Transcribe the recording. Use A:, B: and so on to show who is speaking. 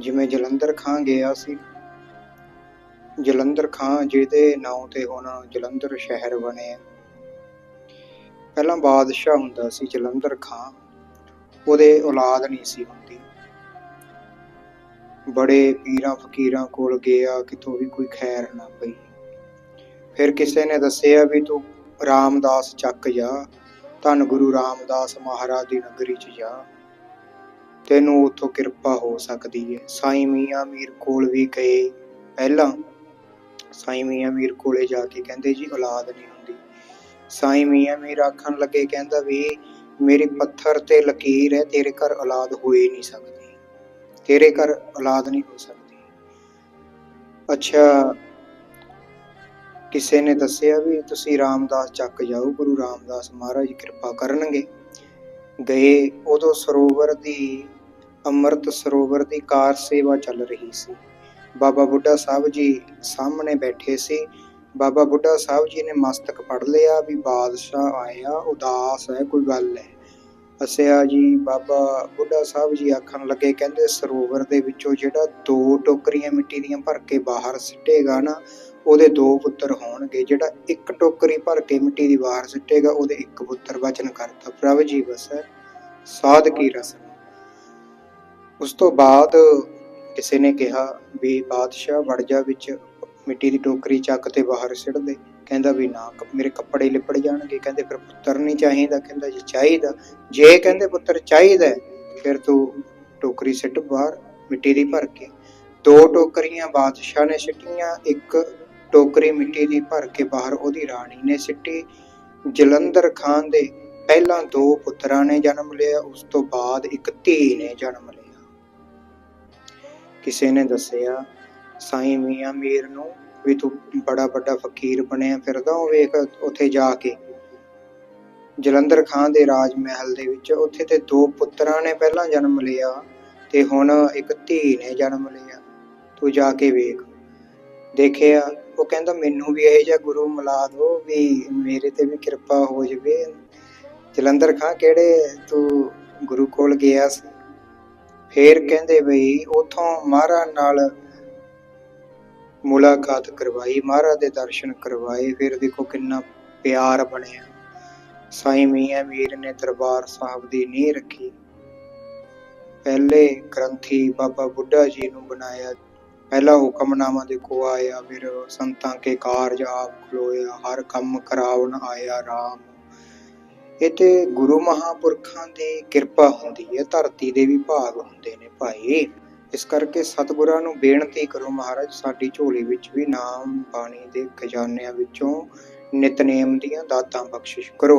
A: ਜਿਵੇਂ ਜਲੰਧਰ ਖਾਂ ਗਿਆ ਸੀ। ਜਲੰਧਰ ਖਾਂ ਜਿਹਦੇ ਨਾਂ ਤੇ ਹੁਣ ਜਲੰਧਰ ਸ਼ਹਿਰ ਬਣਿਆ ਪਹਿਲਾਂ ਬਾਦਸ਼ਾਹ ਹੁੰਦਾ ਸੀ ਜਲੰਧਰ ਖਾਂ। ਉਹਦੇ ਔਲਾਦ ਨਹੀਂ ਸੀ ਹੁੰਦੀ। ਬੜੇ ਪੀਰਾਂ ਫਕੀਰਾਂ ਕੋਲ ਗਿਆ, ਕਿਤੋਂ ਵੀ ਕੋਈ ਖੈਰ ਨਾ ਪਈ। ਫਿਰ ਕਿਸੇ ਨੇ ਦੱਸਿਆ ਵੀ ਤੂੰ ਰਾਮਦਾਸ ਚੱਕ ਜਾ, ਧੰਨ ਗੁਰੂ ਰਾਮਦਾਸ ਮਹਾਰਾਜ ਦੀ ਨਗਰੀ ਚ ਜਾ। ਤੈਨੂੰ ਉੱਥੋਂ ਕਿਰਪਾ ਹੋ ਸਕਦੀ ਹੈ ਸਾਈਂ ਮੀਆਂ ਮੀਰ ਕੋਲ ਵੀ ਗਏ। ਪਹਿਲਾਂ ਸਾਈਂ ਮੀਆਂ ਮੀਰ ਕੋਲੇ ਜਾ ਕੇ ਕਹਿੰਦੇ, ਜੀ, ਔਲਾਦ ਨਹੀਂ ਹੁੰਦੀ। ਸਾਈਂ ਮੀਆਂ ਮੀਰ ਆਖਣ ਲੱਗੇ, ਕਹਿੰਦਾ, ਵੀ ਮੇਰੇ ਪੱਥਰ ਤੇ ਲਕੀਰ ਹੈ ਤੇਰੇ ਘਰ ਔਲਾਦ ਹੋ ਹੀ ਨਹੀਂ ਸਕਦੀ। ਤੇਰੇ ਘਰ ਔਲਾਦ ਨਹੀਂ ਹੋ ਸਕਦੀ। ਅੱਛਾ, ਕਿਸੇ ਨੇ ਦੱਸਿਆ ਵੀ ਤੁਸੀਂ ਰਾਮਦਾਸ ਚੱਕ ਜਾਓ, ਗੁਰੂ ਰਾਮਦਾਸ ਮਹਾਰਾਜ ਕਿਰਪਾ ਕਰਨਗੇ। ਗਏ, ਉਦੋਂ ਸਰੋਵਰ ਦੀ ਅੰਮ੍ਰਿਤ ਸਰੋਵਰ ਦੀ ਕਾਰ ਸੇਵਾ ਚੱਲ ਰਹੀ ਸੀ। ਬਾਬਾ ਬੁੱਢਾ ਸਾਹਿਬ ਜੀ ਸਾਹਮਣੇ ਬੈਠੇ ਸੀ। ਬਾਬਾ ਬੁੱਢਾ ਸਾਹਿਬ ਜੀ ਨੇ ਮਸਤਕ ਪੜ ਲਿਆ ਵੀ ਬਾਦਸ਼ਾਹ ਆਇਆ, ਉਦਾਸ ਹੈ, ਕੋਈ ਗੱਲ ਹੈ। ਅਸਿਆ ਜੀ, ਬਾਬਾ ਬੁੱਢਾ ਸਾਹਿਬ ਜੀ ਆਖਣ ਲੱਗੇ, ਕਹਿੰਦੇ ਸਰੋਵਰ ਦੇ ਵਿੱਚੋਂ ਜਿਹੜਾ ਦੋ ਟੋਕਰੀਆਂ ਮਿੱਟੀ ਦੀਆਂ ਭਰ ਕੇ ਬਾਹਰ ਸਿੱਟੇਗਾ ਨਾ, ਉਹਦੇ ਦੋ ਪੁੱਤਰ ਹੋਣਗੇ। ਜਿਹੜਾ ਇੱਕ ਟੋਕਰੀ ਭਰ ਕੇ ਮਿੱਟੀ ਦੀ ਬਾਹਰ ਸਿੱਟੇਗਾ, ਉਹਦੇ ਇੱਕ ਪੁੱਤਰ ਵਚਨ ਕਰਤਾ। ਪ੍ਰਭ ਜੀ ਵਸੈ ਸਾਧ ਕੀ ਰਸਮ। ਉਸ ਤੋਂ ਬਾਅਦ ਕਿਸੇ ਨੇ ਕਿਹਾ ਵੀ ਬਾਦਸ਼ਾਹ ਵੜ ਜਾ ਵਿੱਚ ਮਿੱਟੀ ਦੀ ਟੋਕਰੀ ਚੱਕ ਤੇ ਬਾਹਰ ਸਿੱਟ ਦੇ। ਕਹਿੰਦਾ ਵੀ ਨਾ, ਕ- ਮੇਰੇ ਕੱਪੜੇ ਲਿਪੜ ਜਾਣਗੇ। ਕਹਿੰਦੇ, ਫਿਰ ਪੁੱਤਰ ਨਹੀਂ ਚਾਹੀਦਾ। ਕਹਿੰਦਾ, ਜੀ ਚਾਹੀਦਾ, ਜੇ ਕਹਿੰਦੇ ਪੁੱਤਰ ਚਾਹੀਦਾ ਫਿਰ ਤੂੰ ਟੋਕਰੀ ਸਿੱਟ ਬਾਹਰ, ਮਿੱਟੀ ਦੀ ਭਰ ਕੇ। ਦੋ ਟੋਕਰੀਆਂ ਬਾਦਸ਼ਾਹ ਨੇ ਸਿੱਟੀਆਂ। ਇੱਕ ਟੋਕਰੀ ਮਿੱਟੀ ਦੀ ਭਰ ਕੇ ਬਾਹਰ ਉਹਦੀ ਰਾਣੀ ਨੇ ਸਿੱਟੀ। ਜਲੰਧਰ ਖਾਨ ਦੇ ਪਹਿਲਾਂ ਦੋ ਪੁੱਤਰਾਂ ਨੇ ਜਨਮ ਲਿਆ। ਉਸ ਤੋਂ ਬਾਅਦ ਇੱਕ ਧੀ ਨੇ ਜਨਮ ਲਿਆ। ਕਿਸੇ ਨੇ ਦੱਸਿਆ, ਸਾਈਂ ਮੀਆਂ ਮੀਰ ਨੂੰ ਵੀ ਤੂੰ ਬੜਾ ਵੱਡਾ ਫਕੀਰ ਬਣਿਆ ਫਿਰਦਾ, ਉਹ ਵੇਖ ਉੱਥੇ ਜਾ ਕੇ। ਜਲੰਧਰ ਖਾਨ ਦੇ ਰਾਜ ਮਹਿਲ ਦੇ ਵਿੱਚ ਉੱਥੇ ਤੇ ਦੋ ਪੁੱਤਰਾਂ ਨੇ ਪਹਿਲਾਂ ਜਨਮ ਲਿਆ ਤੇ ਹੁਣ ਇੱਕ ਧੀ ਨੇ ਜਨਮ ਲਿਆ। ਤੂੰ ਜਾ ਕੇ ਵੇਖ। ਦੇਖਿਆ, ਉਹ ਕਹਿੰਦਾ, ਮੈਨੂੰ ਵੀ ਇਹ ਜਿਹਾ ਗੁਰੂ ਮਿਲਾ ਦਿਓ ਵੀ ਮੇਰੇ ਤੇ ਵੀ ਕਿਰਪਾ ਹੋ ਜਵੇ। ਜਲੰਧਰ ਖਾਂ ਕਿਹੜੇ ਤੂੰ ਗੁਰੂ ਕੋਲ ਗਿਆ ਸੀ? ਫੇਰ ਕਹਿੰਦੇ ਬਈ ਉਥੋਂ ਮਹਾਰਾਜ ਨਾਲ ਮੁਲਾਕਾਤ ਕਰਵਾਈ, ਮਹਾਰਾਜ ਦੇ ਦਰਸ਼ਨ ਕਰਵਾਏ, ਫਿਰ ਦੇਖੋ ਕਿੰਨਾ ਪਿਆਰ ਬਣਿਆ। ਸਾਈਂ ਮੀਆਂ ਮੀਰ ਨੇ ਦਰਬਾਰ ਸਾਹਿਬ ਦੀ ਨੀਂਹ ਰੱਖੀ। ਪਹਿਲੇ ਗ੍ਰੰਥੀ ਬਾਬਾ ਬੁੱਢਾ ਜੀ ਨੂੰ ਬਣਾਇਆ। ਪਹਿਲਾ ਹੁਕਮਨਾਮਾ ਦੇਖੋ ਆਇਆ, ਫਿਰ ਸੰਤਾਂ ਕੇ ਕਾਰਜ ਆਪ ਖਲੋਇਆ, ਹਰ ਕੰਮ ਕਰਾਉਣ ਆਇਆ ਰਾਮ। ਇਹ ਤੇ ਗੁਰੂ ਮਹਾਪੁਰਖਾਂ ਦੀ ਕਿਰਪਾ ਹੁੰਦੀ ਹੈ, ਧਰਤੀ ਦੇ ਵੀ ਭਾਗ ਹੁੰਦੇ ਨੇ ਭਾਈ। ਇਸ ਕਰਕੇ ਸਤਿਗੁਰਾਂ ਨੂੰ ਬੇਨਤੀ ਕਰੋ ਮਹਾਰਾਜ, ਸਾਡੀ ਝੋਲੀ ਵਿੱਚ ਵੀ ਨਾਮ ਬਾਣੀ ਦੇ ਖਜ਼ਾਨਿਆਂ ਵਿੱਚੋਂ ਨਿਤਨੇਮ ਦੀਆਂ ਦਾਤਾਂ ਬਖਸ਼ਿਸ਼ ਕਰੋ।